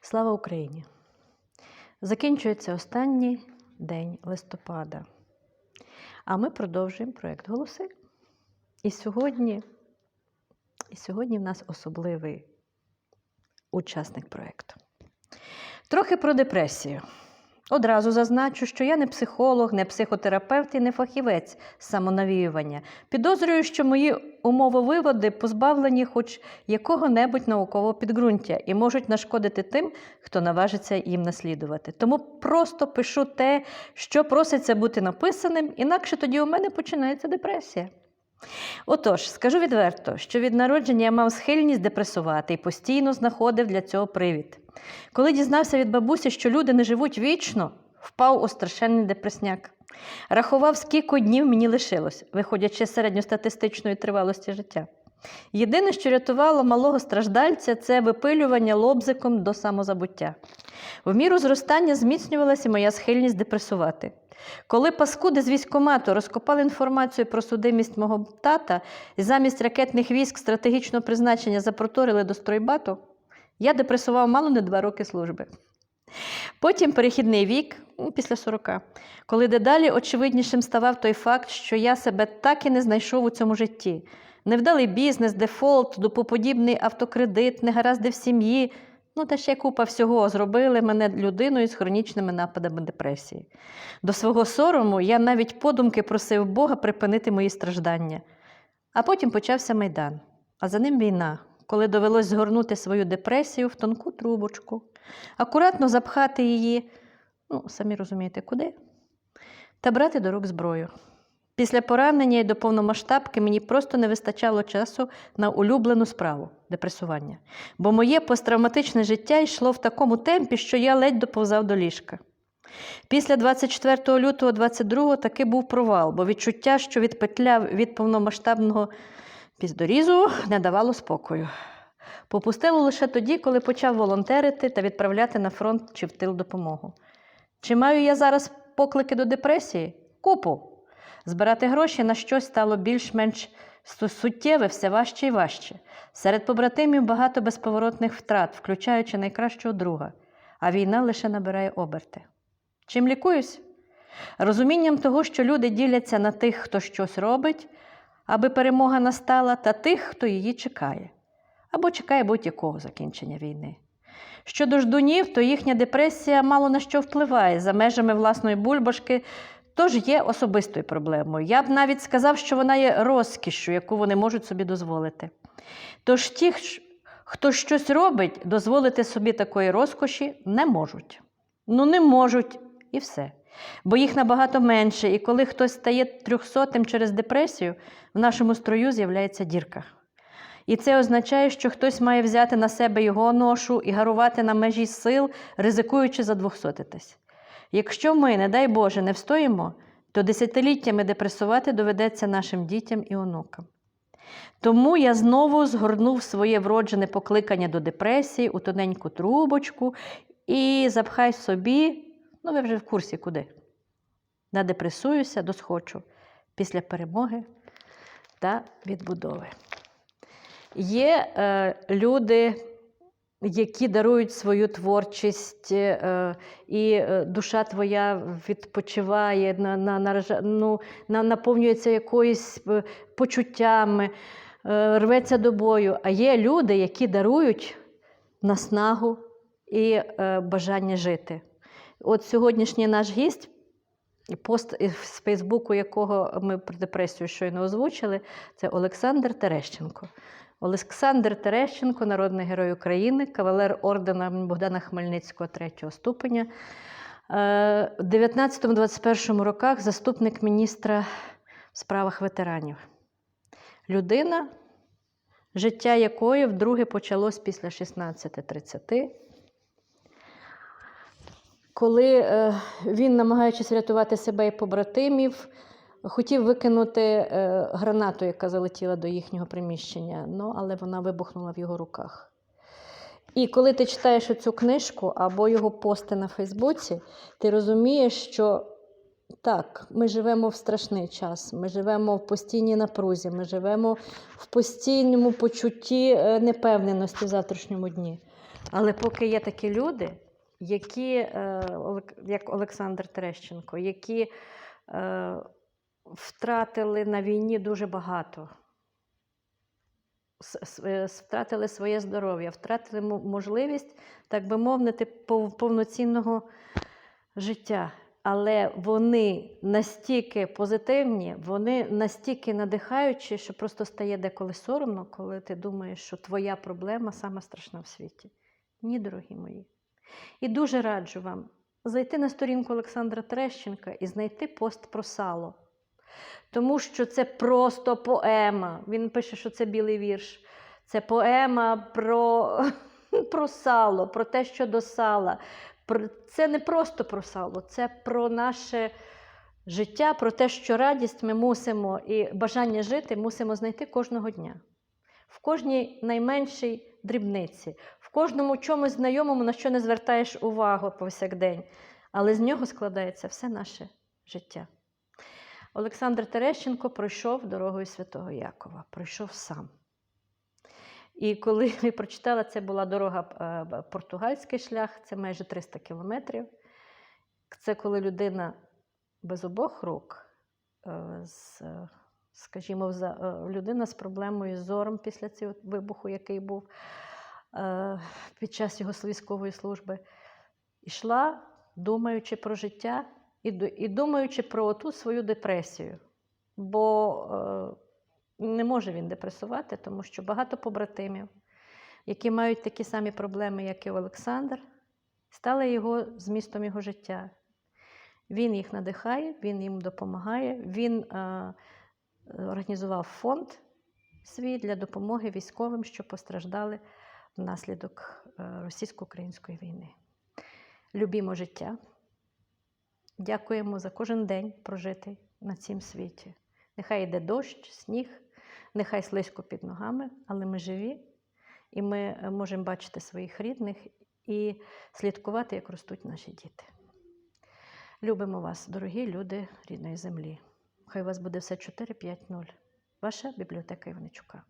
Слава Україні! Закінчується останній день листопада. А ми продовжуємо проєкт Голоси. І сьогодні, і сьогодні в нас особливий учасник проєкту. Трохи про депресію. Одразу зазначу, що я не психолог, не психотерапевт і не фахівець самонавіювання. Підозрюю, що мої умововиводи позбавлені хоч якого-небудь наукового підґрунтя і можуть нашкодити тим, хто наважиться їм наслідувати. Тому просто пишу те, що проситься бути написаним, інакше тоді у мене починається депресія. Отож, скажу відверто, що від народження я мав схильність депресувати і постійно знаходив для цього привід. Коли дізнався від бабусі, що люди не живуть вічно, впав у страшенний депресняк. Рахував, скільки днів мені лишилось, виходячи з середньостатистичної тривалості життя. Єдине, що рятувало малого страждальця, це випилювання лобзиком до самозабуття. В міру зростання зміцнювалася моя схильність депресувати. Коли паскуди з військкомату розкопали інформацію про судимість мого тата і замість ракетних військ стратегічного призначення запроторили до стройбату, я депресував мало не два роки служби. Потім перехідний вік, ну, після 40, коли дедалі очевиднішим ставав той факт, що я себе так і не знайшов у цьому житті. Невдалий бізнес, дефолт, дупоподібний автокредит, негаразди в сім'ї. Ну, та ще купа всього зробили мене людиною з хронічними нападами депресії. До свого сорому я навіть подумки просив Бога припинити мої страждання. А потім почався майдан, а за ним війна, коли довелось згорнути свою депресію в тонку трубочку, акуратно запхати її, ну, самі розумієте, куди, та брати до рук зброю. Після поранення і до повномасштабки мені просто не вистачало часу на улюблену справу депресування. Бо моє посттравматичне життя йшло в такому темпі, що я ледь доповзав до ліжка. Після 24 лютого 22-го таки був провал, бо відчуття, що відпетляв від повномасштабного піздорізу, не давало спокою. Попустило лише тоді, коли почав волонтерити та відправляти на фронт чи в тил допомогу. Чи маю я зараз поклики до депресії? Купу. Збирати гроші на щось стало більш-менш суттєве, все важче і важче. Серед побратимів багато безповоротних втрат, включаючи найкращого друга, а війна лише набирає оберти. Чим лікуюсь? Розумінням того, що люди діляться на тих, хто щось робить, аби перемога настала, та тих, хто її чекає, або чекає будь-якого закінчення війни. Щодо ждунів, то їхня депресія мало на що впливає за межами власної бульбашки, тож є особистою проблемою. Я б навіть сказав, що вона є розкішшю, яку вони можуть собі дозволити. Тож ті, хто щось робить, дозволити собі такої розкоші не можуть. Ну, не можуть і все. Бо їх набагато менше, і коли хтось стає трьохсотим через депресію, в нашому строю з'являється дірка. І це означає, що хтось має взяти на себе його ношу і гарувати на межі сил, ризикуючи задвохсотитись. Якщо ми, не дай Боже, не встоїмо, то десятиліттями депресувати доведеться нашим дітям і онукам. Тому я знову згорнув своє вроджене покликання до депресії у тоненьку трубочку і запхай собі, ну ви вже в курсі куди. Надепресуюся, досхочу після перемоги та відбудови. Є е, люди, які дарують свою творчість, е, і е, душа твоя відпочиває, на, на, ну, на, наповнюється якоюсь е, почуттями, рветься до бою. А є люди, які дарують наснагу і бажання жити. От сьогоднішній наш гість. Пост з Фейсбуку, якого ми про депресію щойно озвучили, це Олександр Терещенко. Олександр Терещенко, народний герой України, кавалер ордена Богдана Хмельницького третього ступеня. Е, У 19-21 роках заступник міністра в справах ветеранів. Людина, життя якої вдруге почалось після 16.30 коли е, він, намагаючись рятувати себе і побратимів, хотів викинути е, гранату, яка залетіла до їхнього приміщення, ну, але вона вибухнула в його руках. І коли ти читаєш цю книжку або його пости на Фейсбуці, ти розумієш, що так, ми живемо в страшний час, ми живемо в постійній напрузі, ми живемо в постійному почутті е, непевненості в завтрашньому дні. Але поки є такі люди, які, е, як Олександр Терещенко, які втратили на війні дуже багато, е, втратили своє здоров'я, втратили можливість, так би мовити, повноцінного життя. Але вони настільки позитивні, вони настільки надихаючі, що просто стає деколи соромно, коли ти думаєш, що твоя проблема сама страшна в світі. Ні, дорогі мої. І дуже раджу вам зайти на сторінку Олександра Терещенка і знайти пост про сало. Тому що це просто поема. Він пише, що це білий вірш. Це поема про, про сало, про те, що до сала. Це не просто про сало, це про наше життя, про те, що радість ми мусимо і бажання жити мусимо знайти кожного дня. В кожній найменшій дрібниці, в кожному чомусь знайомому, на що не звертаєш увагу повсякдень. Але з нього складається все наше життя. Олександр Терещенко пройшов дорогою Святого Якова, пройшов сам. І коли я прочитала, це була дорога е, португальський шлях, це майже 300 кілометрів. Це коли людина без обох рук, е, з, скажімо, е, людина з проблемою з зором після цього вибуху, який був під час його військової служби, йшла, думаючи про життя і, і думаючи про ту свою депресію. Бо е, не може він депресувати, тому що багато побратимів, які мають такі самі проблеми, як і Олександр, стали його змістом його життя. Він їх надихає, він їм допомагає. Він е, організував фонд свій для допомоги військовим, що постраждали внаслідок е, російсько-української війни. Любімо життя. Дякуємо за кожен день прожитий на цім світі. Нехай йде дощ, сніг, нехай слизько під ногами, але ми живі, і ми е, можемо бачити своїх рідних і слідкувати, як ростуть наші діти. Любимо вас, дорогі люди рідної землі. Хай у вас буде все 4-5-0. Ваша бібліотека Іваничука.